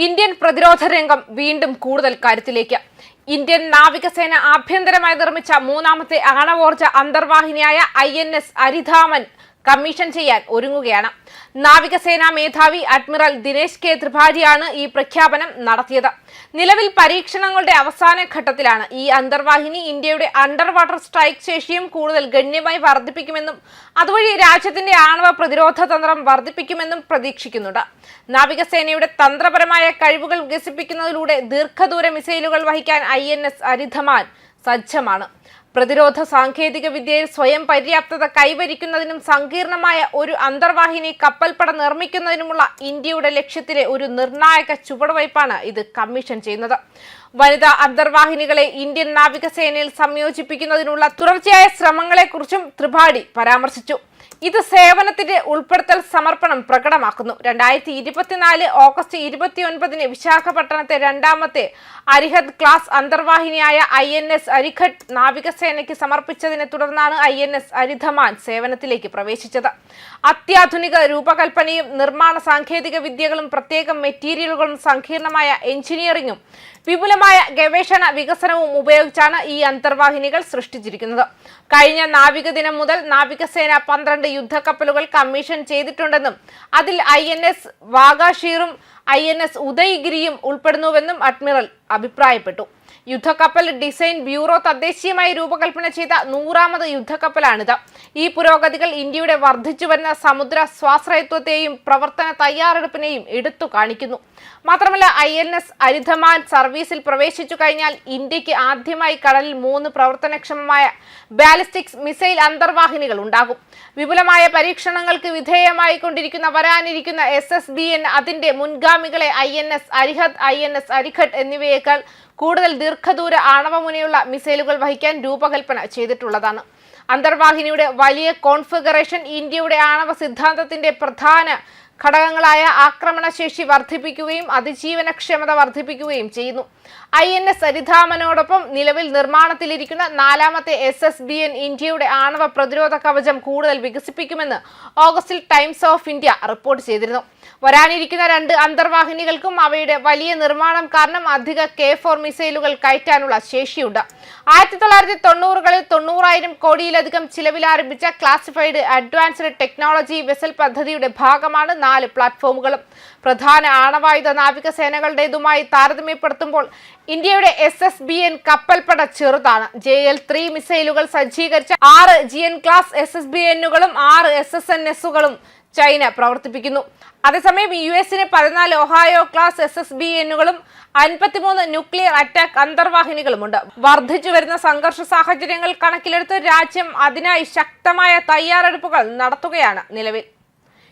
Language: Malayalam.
ഇന്ത്യൻ പ്രതിരോധ രംഗം വീണ്ടും കൂടുതൽ കരുത്തിലേക്ക് ഇന്ത്യൻ നാവികസേന ആഭ്യന്തരമായി നിർമ്മിച്ച മൂന്നാമത്തെ ആണവോർജ അന്തർവാഹിനിയായ I N S Aridhaman commission ചെയ്യാൻ ഒരുങ്ങുകയാണ്. നാവികസേനാ മേധാവി അഡ്മിറൽ ദിനേശ് കെ ത്രിപാഠിയാണ് ഈ പ്രഖ്യാപനം നടത്തിയത്. നിലവിൽ പരീക്ഷണങ്ങളുടെ അവസാന ഘട്ടത്തിലാണ് ഈ അന്തർവാഹിനി ഇന്ത്യയുടെ അണ്ടർ വാട്ടർ സ്ട്രൈക്ക് ശേഷിയും കൂടുതൽ ഗണ്യമായി വർദ്ധിപ്പിക്കുമെന്നും അതുവഴി രാജ്യത്തിന്റെ ആണവ പ്രതിരോധ തന്ത്രം വർദ്ധിപ്പിക്കുമെന്നും പ്രതീക്ഷിക്കുന്നുണ്ട്. നാവികസേനയുടെ തന്ത്രപരമായ കഴിവുകൾ വികസിപ്പിക്കുന്നതിലൂടെ ദീർഘദൂര മിസൈലുകൾ വഹിക്കാൻ എൻ എസ് അരിധമാൻ സജ്ജമാണ്. പ്രതിരോധ സാങ്കേതിക വിദ്യയിൽ സ്വയം പര്യാപ്തത കൈവരിക്കുന്നതിനും സങ്കീർണമായ ഒരു അന്തർവാഹിനി കപ്പൽപ്പട നിർമ്മിക്കുന്നതിനുമുള്ള ഇന്ത്യയുടെ ലക്ഷ്യത്തിലെ ഒരു നിർണായക ചുവടുവയ്പാണ് ഇത് കമ്മീഷൻ ചെയ്യുന്നത്. വനിതാ അന്തർവാഹിനികളെ ഇന്ത്യൻ നാവികസേനയിൽ സംയോജിപ്പിക്കുന്നതിനുള്ള തുടർച്ചയായ ശ്രമങ്ങളെക്കുറിച്ചും ത്രിപാഠി പരാമർശിച്ചു. ഇത് സേവനത്തിന്റെ ഉൾപ്പെടുത്തൽ സമർപ്പണം പ്രകടമാക്കുന്നു. രണ്ടായിരത്തി ഇരുപത്തിനാല് ഓഗസ്റ്റ് ഇരുപത്തിയൊൻപതിന് വിശാഖപട്ടണത്തെ രണ്ടാമത്തെ അരിഹത് ക്ലാസ് അന്തർവാഹിനിയായ ഐ എൻ എസ് അരിഘട്ട് നാവികസേനയ്ക്ക് സമർപ്പിച്ചതിനെ തുടർന്നാണ് ഐ എൻ എസ് അരിധമാൻ സേവനത്തിലേക്ക് പ്രവേശിച്ചത്. അത്യാധുനിക രൂപകൽപ്പനയും നിർമ്മാണ സാങ്കേതിക വിദ്യകളും പ്രത്യേക മെറ്റീരിയലുകളും സങ്കീർണമായ എഞ്ചിനീയറിംഗും വിപുലമായ ഗവേഷണ വികസനവും ഉപയോഗിച്ചാണ് ഈ അന്തർവാഹിനികൾ സൃഷ്ടിച്ചിരിക്കുന്നത്. കഴിഞ്ഞ നാവിക ദിനം മുതൽ നാവികസേന പന്ത്രണ്ട് യുദ്ധക്കപ്പലുകൾ കമ്മീഷൻ ചെയ്തിട്ടുണ്ടെന്നും അതിൽ ഐ എൻ എസ് വാഗാഷീറും ഐ എൻ എസ് ഉദയഗിരിയും ഉൾപ്പെടുന്നുവെന്നും അഡ്മിറൽ അഭിപ്രായപ്പെട്ടു. യുദ്ധക്കപ്പൽ ഡിസൈൻ ബ്യൂറോ തദ്ദേശീയമായി രൂപകൽപ്പന ചെയ്ത നൂറാമത് യുദ്ധക്കപ്പലാണിത്. ഈ പുരോഗതികൾ ഇന്ത്യയുടെ വർദ്ധിച്ചു വരുന്ന സമുദ്ര സ്വാശ്രയത്വത്തെയും പ്രവർത്തന തയ്യാറെടുപ്പിനെയും എടുത്തു കാണിക്കുന്നു. മാത്രമല്ല ഐ എൻ എസ് അരിധമാൻ സർവീസിൽ പ്രവേശിച്ചു കഴിഞ്ഞാൽ ഇന്ത്യയ്ക്ക് ആദ്യമായി കടലിൽ മൂന്ന് പ്രവർത്തനക്ഷമമായ ബാലിസ്റ്റിക്സ് മിസൈൽ അന്തർവാഹിനികൾ ഉണ്ടാകും. വിപുലമായ പരീക്ഷണങ്ങൾക്ക് വിധേയമായി കൊണ്ടിരിക്കുന്ന വരാനിരിക്കുന്ന എസ് എസ് ബി എൻ അതിന്റെ മുൻഗാമികളെ I N S Arihant I N S Arighat എന്നിവയേക്കാൾ കൂടുതൽ ദീർഘദൂര ആണവമുനയുള്ള മിസൈലുകൾ വഹിക്കാൻ രൂപകൽപ്പന ചെയ്തിട്ടുള്ളതാണ്. അന്തർവാഹിനിയുടെ വലിയ കോൺഫിഗറേഷൻ ഇന്ത്യയുടെ ആണവ സിദ്ധാന്തത്തിന്റെ പ്രധാന ഘടകങ്ങളായ ആക്രമണശേഷി വർദ്ധിപ്പിക്കുകയും അതിജീവനക്ഷമത വർദ്ധിപ്പിക്കുകയും ചെയ്യുന്നു. ഐ എൻ എസ് സരിധാമനോടൊപ്പം നിലവിൽ നിർമ്മാണത്തിലിരിക്കുന്ന നാലാമത്തെ എസ് എസ് ബി എൻ ഇന്ത്യയുടെ ആണവ പ്രതിരോധ കവചം കൂടുതൽ വികസിപ്പിക്കുമെന്ന് ഓഗസ്റ്റിൽ ടൈംസ് ഓഫ് ഇന്ത്യ റിപ്പോർട്ട് ചെയ്തിരുന്നു. വരാനിരിക്കുന്ന രണ്ട് അന്തർവാഹിനികൾക്കും അവയുടെ വലിയ നിർമ്മാണം കാരണം അധിക കെ ഫോർ മിസൈലുകൾ കയറ്റാനുള്ള ശേഷിയുണ്ട്. ആയിരത്തി തൊള്ളായിരത്തി തൊണ്ണൂറുകളിൽ തൊണ്ണൂറായിരം കോടിയിലധികം ചിലവിൽ ആരംഭിച്ച ക്ലാസിഫൈഡ് അഡ്വാൻസ്ഡ് ടെക്നോളജി വെസൽ പദ്ധതിയുടെ ഭാഗമാണ് നാല് പ്ലാറ്റ്ഫോമുകളും. പ്രധാന ആണവായുധ നാവികസേനകളുടേതുമായി താരതമ്യപ്പെടുത്തുമ്പോൾ ഇന്ത്യയുടെ എസ് എസ് ബി എൻ കപ്പൽപ്പട ചെറുതാണ്. ജെ എൽ ത്രീ മിസൈലുകൾ സജ്ജീകരിച്ച ആറ് J N class S S B എന്നുകളും ആറ് എസ് എസ് എൻ എസുകളും ചൈന പ്രവർത്തിപ്പിക്കുന്നു. അതേസമയം യു എസിന് പതിനാല് Ohio class S S B എന്നുകളും അൻപത്തിമൂന്ന് ന്യൂക്ലിയർ അറ്റാക്ക് അന്തർവാഹിനികളുമുണ്ട്. വർദ്ധിച്ചു വരുന്ന സംഘർഷ സാഹചര്യങ്ങൾ കണക്കിലെടുത്ത് രാജ്യം അതിനായി ശക്തമായ തയ്യാറെടുപ്പുകൾ നടത്തുകയാണ് നിലവിൽ.